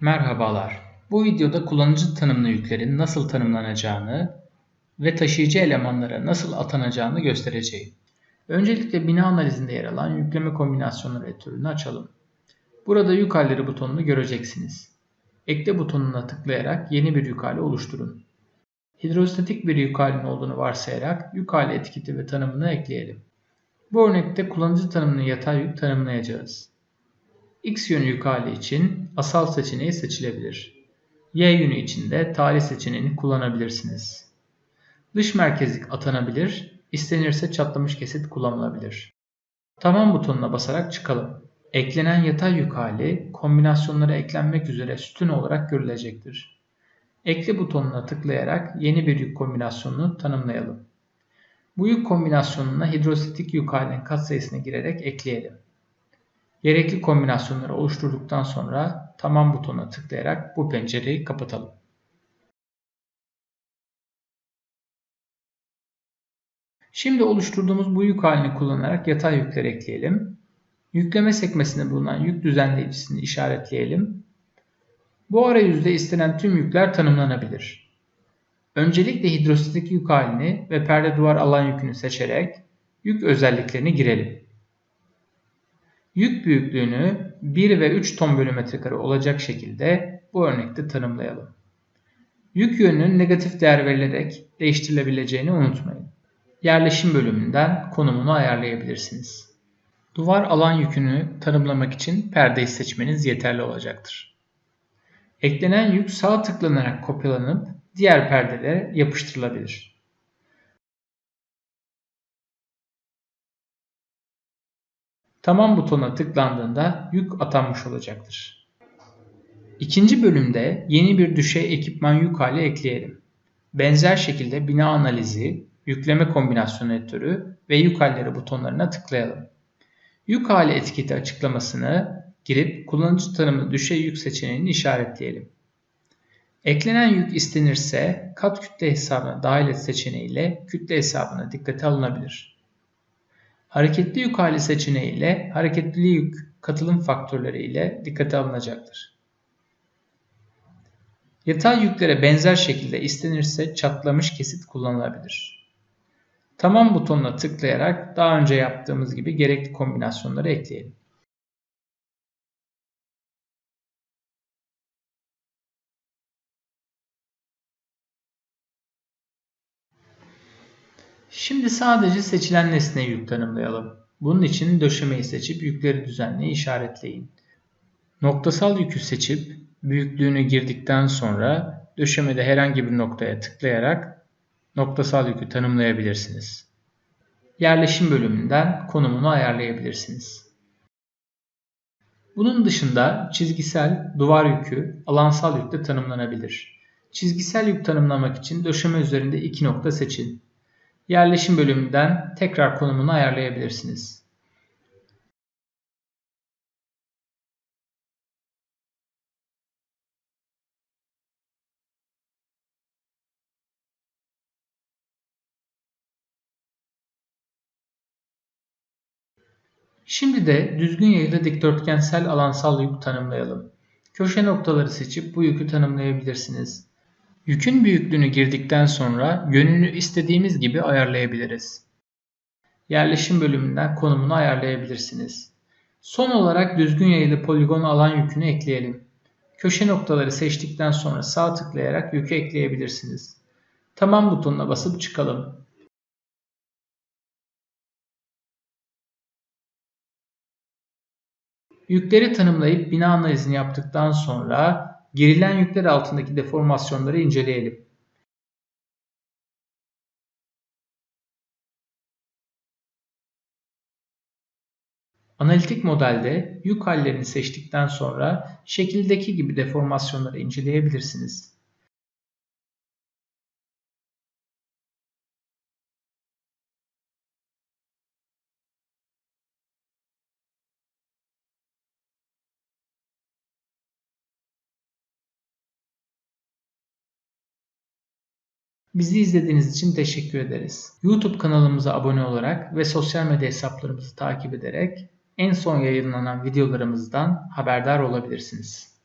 Merhabalar. Bu videoda kullanıcı tanımlı yüklerin nasıl tanımlanacağını ve taşıyıcı elemanlara nasıl atanacağını göstereceğim. Öncelikle bina analizinde yer alan yükleme kombinasyonları editörünü açalım. Burada yük halleri butonunu göreceksiniz. Ekle butonuna tıklayarak yeni bir yük hali oluşturun. Hidrostatik bir yük halinin olduğunu varsayarak yük hali etiketi ve tanımını ekleyelim. Bu örnekte kullanıcı tanımını yatay yük tanımlayacağız. X yönü hali için asal seçeneği seçilebilir. Y yönü için de tarih seçeneğini kullanabilirsiniz. Dış merkezlik atanabilir, istenirse çatlamış kesit kullanılabilir. Tamam butonuna basarak çıkalım. Eklenen yatay yük hali kombinasyonlara eklenmek üzere sütun olarak görülecektir. Ekle butonuna tıklayarak yeni bir yük kombinasyonunu tanımlayalım. Bu yük kombinasyonuna hidrostatik yük halinin katsayısını girerek ekleyelim. Gerekli kombinasyonları oluşturduktan sonra tamam butonuna tıklayarak bu pencereyi kapatalım. Şimdi oluşturduğumuz bu yük halini kullanarak yatay yükler ekleyelim. Yükleme sekmesinde bulunan yük düzenleyicisini işaretleyelim. Bu arayüzde istenen tüm yükler tanımlanabilir. Öncelikle hidrostatik yük halini ve perde duvar alan yükünü seçerek yük özelliklerini girelim. Yük büyüklüğünü 1 ve 3 ton bölü metrekare olacak şekilde bu örnekte tanımlayalım. Yük yönünün negatif değer verilerek değiştirilebileceğini unutmayın. Yerleşim bölümünden konumunu ayarlayabilirsiniz. Duvar alan yükünü tanımlamak için perdeyi seçmeniz yeterli olacaktır. Eklenen yük sağ tıklanarak kopyalanıp diğer perdelere yapıştırılabilir. Tamam butonuna tıklandığında yük atanmış olacaktır. İkinci bölümde yeni bir düşey ekipman yük hali ekleyelim. Benzer şekilde bina analizi, yükleme kombinasyon editörü ve yük halleri butonlarına tıklayalım. Yük hali etiketi açıklamasını girip kullanıcı tanımı düşey yük seçeneğini işaretleyelim. Eklenen yük istenirse kat kütle hesabına dahil et seçeneğiyle kütle hesabına dikkate alınabilir. Hareketli yük hali seçeneği ile hareketli yük katılım faktörleri ile dikkate alınacaktır. Yatay yüklere benzer şekilde istenirse çatlamış kesit kullanılabilir. Tamam butonuna tıklayarak daha önce yaptığımız gibi gerekli kombinasyonları ekleyelim. Şimdi sadece seçilen nesneye yük tanımlayalım. Bunun için döşemeyi seçip yükleri düzenle işaretleyin. Noktasal yükü seçip büyüklüğünü girdikten sonra döşemede herhangi bir noktaya tıklayarak noktasal yükü tanımlayabilirsiniz. Yerleşim bölümünden konumunu ayarlayabilirsiniz. Bunun dışında çizgisel, duvar yükü, alansal yük de tanımlanabilir. Çizgisel yük tanımlamak için döşeme üzerinde iki nokta seçin. Yerleşim bölümünden tekrar konumunu ayarlayabilirsiniz. Şimdi de düzgün yayılı dikdörtgensel alansal yük tanımlayalım. Köşe noktaları seçip bu yükü tanımlayabilirsiniz. Yükün büyüklüğünü girdikten sonra yönünü istediğimiz gibi ayarlayabiliriz. Yerleşim bölümünden konumunu ayarlayabilirsiniz. Son olarak düzgün yayılı poligon alan yükünü ekleyelim. Köşe noktaları seçtikten sonra sağ tıklayarak yükü ekleyebilirsiniz. Tamam butonuna basıp çıkalım. Yükleri tanımlayıp bina analizini yaptıktan sonra Girilen yükler altındaki deformasyonları inceleyelim. Analitik modelde yük hallerini seçtikten sonra şekildeki gibi deformasyonları inceleyebilirsiniz. Bizi izlediğiniz için teşekkür ederiz. YouTube kanalımıza abone olarak ve sosyal medya hesaplarımızı takip ederek en son yayınlanan videolarımızdan haberdar olabilirsiniz.